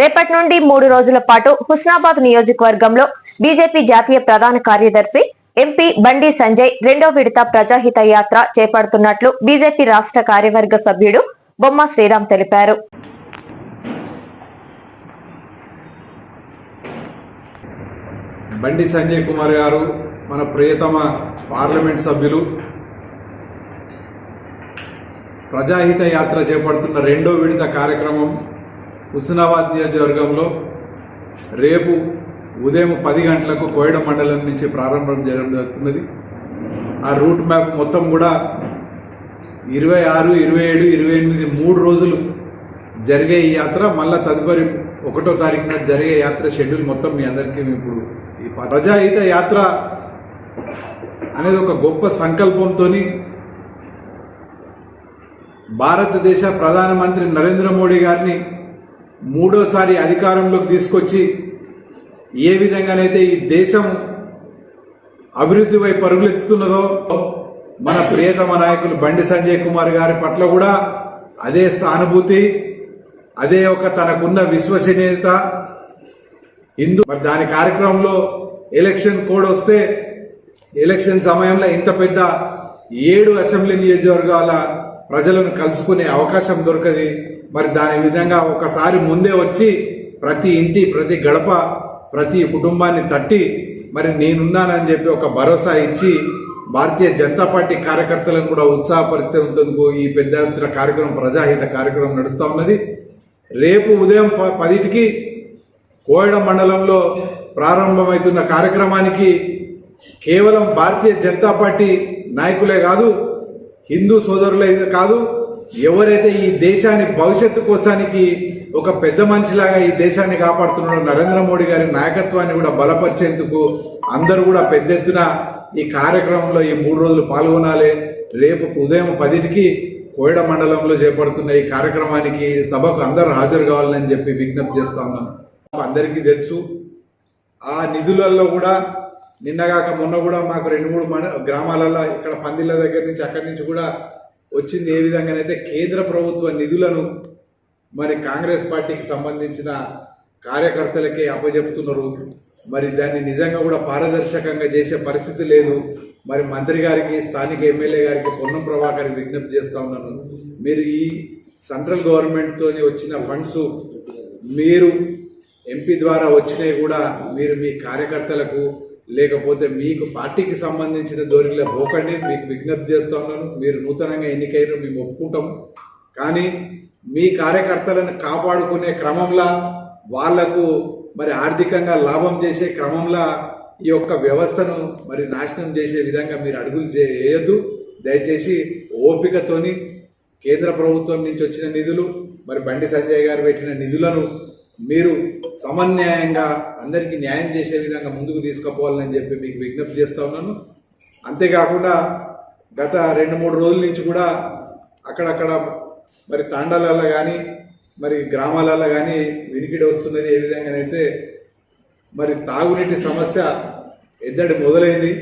రేపటి నుండి మూడు రోజుల పాటు హుస్నాబాద్ నియోజకవర్గంలో బీజేపీ జాతీయ ప్రధాన కార్యదర్శి ఎంపీ బండి సంజయ్ రెండో విడత ప్రజాహిత యాత్ర చేపడుతున్నట్లు బీజేపీ రాష్ట్ర కార్యవర్గ సభ్యుడు బొమ్మ శ్రీరామ్ తెలిపారు. బండి సంజయ్ కుమార్ గారు మన ప్రియతమ పార్లమెంట్ సభ్యులు. ప్రజాహిత యాత్ర చేపడుతున్న రెండో విడత కార్యక్రమం హుస్నాబాద్ నియోజకవర్గంలో రేపు ఉదయం పది గంటలకు కోయడ మండలం నుంచి ప్రారంభం చేయడం జరుగుతున్నది. ఆ రూట్ మ్యాప్ మొత్తం కూడా ఇరవై ఆరు ఇరవై ఏడు ఇరవై ఎనిమిది మూడు రోజులు జరిగే ఈ యాత్ర మళ్ళా తదుపరి ఒకటో తారీఖు నాడు జరిగే యాత్ర షెడ్యూల్ మొత్తం మీ అందరికీ ఇప్పుడు ఈ ప్రజాహిత యాత్ర అనేది ఒక గొప్ప సంకల్పంతోని భారతదేశ ప్రధానమంత్రి నరేంద్ర మోడీ గారిని మూడోసారి అధికారంలోకి తీసుకొచ్చి ఏ విధంగానైతే ఈ దేశం అభివృద్ధి వైపు పరుగులెత్తుతున్నదో మన ప్రియతమ నాయకులు బండి సంజయ్ కుమార్ గారి పట్ల కూడా అదే సానుభూతి అదే ఒక తనకున్న విశ్వసనీయత. హిందూ మరి దాని కార్యక్రమంలో ఎలక్షన్ కోడ్ వస్తే ఎలక్షన్ సమయంలో ఇంత పెద్ద ఏడు అసెంబ్లీ నియోజకవర్గాల ప్రజలను కలుసుకునే అవకాశం దొరకది. మరి దాని విధంగా ఒకసారి ముందే వచ్చి ప్రతి ఇంటి ప్రతి గడప ప్రతి కుటుంబాన్ని తట్టి మరి నేనున్నానని చెప్పి ఒక భరోసా ఇచ్చి భారతీయ జనతా పార్టీ కార్యకర్తలను కూడా ఉత్సాహపరిచేందుకు ఈ పెద్ద ఎత్తున కార్యక్రమం ప్రజాహిత కార్యక్రమం నడుస్తూ ఉన్నది. రేపు ఉదయం ప- పదిటికి కోయడ మండలంలో ప్రారంభమవుతున్న కార్యక్రమానికి కేవలం భారతీయ జనతా పార్టీ నాయకులే కాదు హిందూ సోదరులే కాదు ఎవరైతే ఈ దేశాన్ని భవిష్యత్తు కోసానికి ఒక పెద్ద మనిషిలాగా ఈ దేశాన్ని కాపాడుతున్నాడో నరేంద్ర మోడీ గారి నాయకత్వాన్ని కూడా బలపరిచేందుకు అందరూ కూడా పెద్ద ఎత్తున ఈ కార్యక్రమంలో ఈ మూడు రోజులు పాల్గొనాలి. రేపు ఉదయం పదిటికి కోయడ మండలంలో చేపడుతున్న ఈ కార్యక్రమానికి సభకు అందరూ హాజరు కావాలని చెప్పి విజ్ఞప్తి చేస్తా ఉన్నాను అందరికీ తెలుసు. ఆ నిధులలో కూడా నిన్నగాక మొన్న కూడా మాకు రెండు మూడు మన గ్రామాలలో ఇక్కడ పందిళ్ళ దగ్గర నుంచి అక్కడి నుంచి కూడా వచ్చింది ఏ విధంగానైతే కేంద్ర ప్రభుత్వ నిధులను మరి కాంగ్రెస్ పార్టీకి సంబంధించిన కార్యకర్తలకే అప్పజెప్తున్నారు. మరి దాన్ని నిజంగా కూడా పారదర్శకంగా చేసే పరిస్థితి లేదు. మరి మంత్రి గారికి స్థానిక ఎమ్మెల్యే గారికి పొన్నం ప్రభాకర్ విజ్ఞప్తి చేస్తూ ఉన్నాను. మీరు ఈ సెంట్రల్ గవర్నమెంట్తోని వచ్చిన ఫండ్స్ మీరు ఎంపీ ద్వారా వచ్చినవి కూడా మీరు మీ కార్యకర్తలకు లేకపోతే మీకు పార్టీకి సంబంధించిన దోరిలో పోకండి మీకు విజ్ఞప్తి చేస్తా ఉన్నాను. మీరు నూతనంగా ఎన్నికైన మేము ఒప్పుకుంటాము కానీ మీ కార్యకర్తలను కాపాడుకునే క్రమంలో వాళ్ళకు మరి ఆర్థికంగా లాభం చేసే క్రమంలో ఈ యొక్క వ్యవస్థను మరి నాశనం చేసే విధంగా మీరు అడుగులు చేయొద్దు. దయచేసి ఓపికతోని కేంద్ర ప్రభుత్వం నుంచి వచ్చిన నిధులు మరి బండి సంజయ్ గారు పెట్టిన నిధులను మీరు సమన్యాయంగా అందరికీ న్యాయం చేసే విధంగా ముందుకు తీసుకుపోవాలని చెప్పి మీకు విజ్ఞప్తి చేస్తూ ఉన్నాను. అంతేకాకుండా గత రెండు మూడు రోజుల నుంచి కూడా అక్కడక్కడ మరి తాండాలలో కానీ మరి గ్రామాలలో కానీ వినికిడి వస్తున్నది ఏ విధంగానైతే మరి తాగునీటి సమస్య ఎద్దడి మొదలైంది.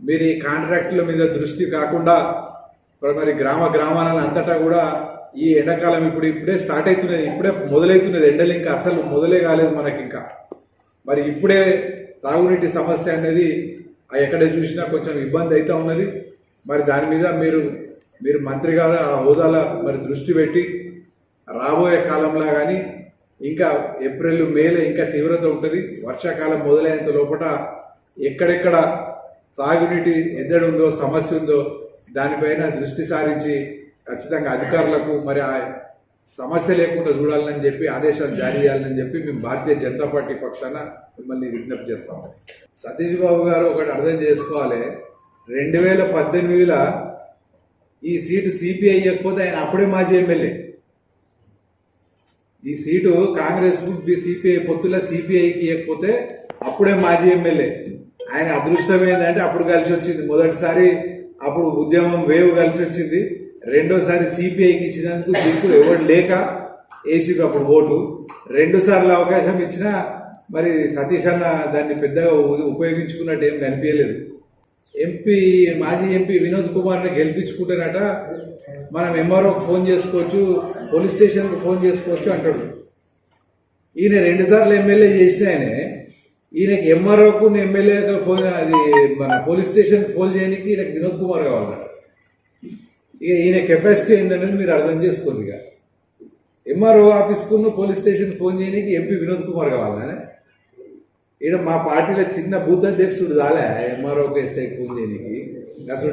మీరు ఈ కాంట్రాక్టుల మీద దృష్టి కాకుండా మరి గ్రామ గ్రామాలను అంతటా కూడా ఈ ఎండాకాలం ఇప్పుడు ఇప్పుడే స్టార్ట్ అవుతున్నది ఇప్పుడే మొదలవుతున్నది. ఎండలు ఇంకా అసలు మొదలే కాలేదు మనకి ఇంకా మరి ఇప్పుడే తాగునీటి సమస్య అనేది ఎక్కడ చూసినా కొంచెం ఇబ్బంది అయితే ఉన్నది. మరి దాని మీద మీరు మీరు మంత్రి గారు ఆ హోదాలో మరి దృష్టి పెట్టి రాబోయే కాలంలో కానీ ఇంకా ఏప్రిల్ మేలో ఇంకా తీవ్రత ఉంటుంది. వర్షాకాలం మొదలైనంత లోపల ఎక్కడెక్కడ తాగునీటి ఎద్దడి ఉందో సమస్య ఉందో దానిపైన దృష్టి సారించి ఖచ్చితంగా అధికారులకు మరి ఆ సమస్య లేకుండా చూడాలని చెప్పి ఆదేశాలు జారీ చేయాలని చెప్పి మేము భారతీయ జనతా పార్టీ పక్షాన మిమ్మల్ని విజ్ఞప్తి చేస్తాం. సతీష్ బాబు గారు ఒకటి అర్థం చేసుకోవాలి. రెండు వేల పద్దెనిమిదిలో ఈ సీటు సిపిఐ చెప్పకపోతే ఆయన అప్పుడే మాజీ ఎమ్మెల్యే. ఈ సీటు కాంగ్రెస్ సిపిఐ పొత్తుల సిపిఐకి ఇవ్వకపోతే అప్పుడే మాజీ ఎమ్మెల్యే. ఆయన అదృష్టం ఏంటంటే అప్పుడు కలిసి వచ్చింది. మొదటిసారి అప్పుడు ఉద్యమం వేవ్ కలిసి వచ్చింది. రెండోసారి సిపిఐకి ఇచ్చినందుకు దిక్కు ఎవరు లేక వేసి అప్పుడు ఓటు. రెండు సార్లు అవకాశం ఇచ్చినా మరి సతీష్ అన్న దాన్ని పెద్దగా ఉపయోగించుకున్నట్టు ఏం కనిపించలేదు. ఎంపీ మాజీ ఎంపీ వినోద్ కుమార్ని గెలిపించుకుంటేనట మనం ఎంఆర్ఓకి ఫోన్ చేసుకోవచ్చు పోలీస్ స్టేషన్కి ఫోన్ చేసుకోవచ్చు అంటాడు. ఈయన రెండుసార్లు ఎమ్మెల్యే చేసిన ఆయనే ఈయనకి ఎంఆర్ఓకు ఎమ్మెల్యేగా ఫోన్ అది మన పోలీస్ స్టేషన్కి ఫోన్ చేయడానికి ఈయనకు వినోద్ కుమార్ కావాలన్నమాట ఇక ఈయన కెపాసిటీ ఏందనేది మీరు అర్థం చేసుకోండి ఇక. ఎంఆర్ఓ ఆఫీస్కు పోలీస్ స్టేషన్ ఫోన్ చేయడానికి ఎంపీ వినోద్ కుమార్ కావాలనే. ఈయన మా పార్టీలో చిన్న బూత్ అధ్యక్షుడు రాలే ఎంఆర్ఓకి ఎస్ఐకి ఫోన్ చేయడానికి అసలు